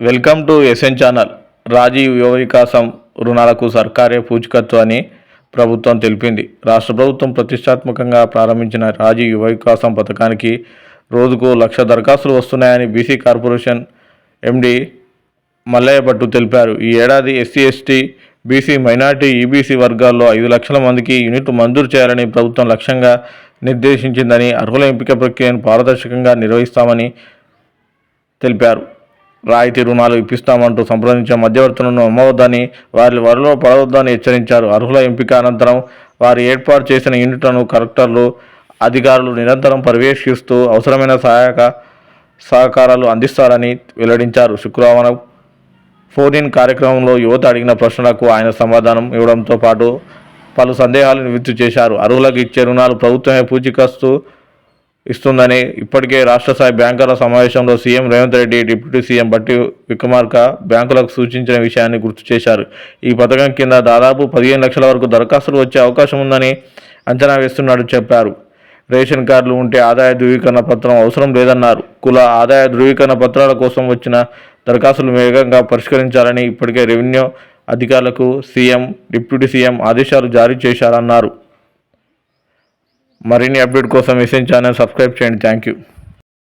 Welcome to S N channel. Rajiv Yuva Vikasam రుణాలకు సర్కారే పూచికత్తు అని ప్రభుత్వం తెలిపింది. రాష్ట్ర ప్రభుత్వం ప్రతిష్టాత్మకంగా ప్రారంభించిన రాజీవ్ యువ వికాసం పథకానికి రోజుకు లక్ష దరఖాస్తులు వస్తున్నాయని బీసీ కార్పొరేషన్ ఎండి మల్లయ్యభట్టు తెలిపారు. ఈ ఏడాది S C S T B C minority E B C వర్గాల్లో ఐదు లక్షల మందికి యూనిట్లు మంజూరు చేయాలని ప్రభుత్వం లక్ష్యంగా నిర్దేశించిందని అర్హుల ఎంపిక ప్రక్రియను పారదర్శకంగా నిర్వహిస్తామని తెలిపారు. రాయితీ రుణాలు ఇప్పిస్తామంటూ సంప్రదించిన మధ్యవర్తులను అమ్మవద్దని వారి వరలో పడవద్దని హెచ్చరించారు. అర్హుల ఎంపిక అనంతరం వారు ఏర్పాటు చేసిన యూనిట్లను కలెక్టర్లు అధికారులు నిరంతరం పర్యవేక్షిస్తూ అవసరమైన సహాయక సహకారాలు అందిస్తారని వెల్లడించారు. శుక్రవారం ఫోన్ ఇన్ కార్యక్రమంలో యువత అడిగిన ప్రశ్నలకు ఆయన సమాధానం ఇవ్వడంతో పాటు పలు సందేహాలు నివృత్తి చేశారు. అర్హులకు ఇచ్చే రుణాలు ప్రభుత్వమే పూచికస్తూ ఇస్తుందని ఇప్పటికే రాష్ట్ర స్థాయి బ్యాంకర్ల సమావేశంలో C M Revanth Reddy deputy C M Bhatti Vikramarka బ్యాంకులకు సూచించిన విషయాన్ని గుర్తు చేశారు. ఈ పథకం కింద దాదాపు పదిహేను లక్షల వరకు దరఖాస్తులు వచ్చే అవకాశం ఉందని అంచనా వేస్తున్నట్టు చెప్పారు. రేషన్ కార్డులు ఉంటే ఆదాయ ధృవీకరణ పత్రం అవసరం లేదన్నారు. కుల ఆదాయ ధృవీకరణ పత్రాల కోసం వచ్చిన దరఖాస్తులు వేగంగా పరిష్కరించాలని ఇప్పటికే రెవెన్యూ అధికారులకు సీఎం డిప్యూటీ సీఎం ఆదేశాలు జారీ చేశారన్నారు. మరిన్ని అప్డేట్ కోసం ఎస్ఎన్ ఛానల్ సబ్స్క్రైబ్ చేయండి థ్యాంక్ యూ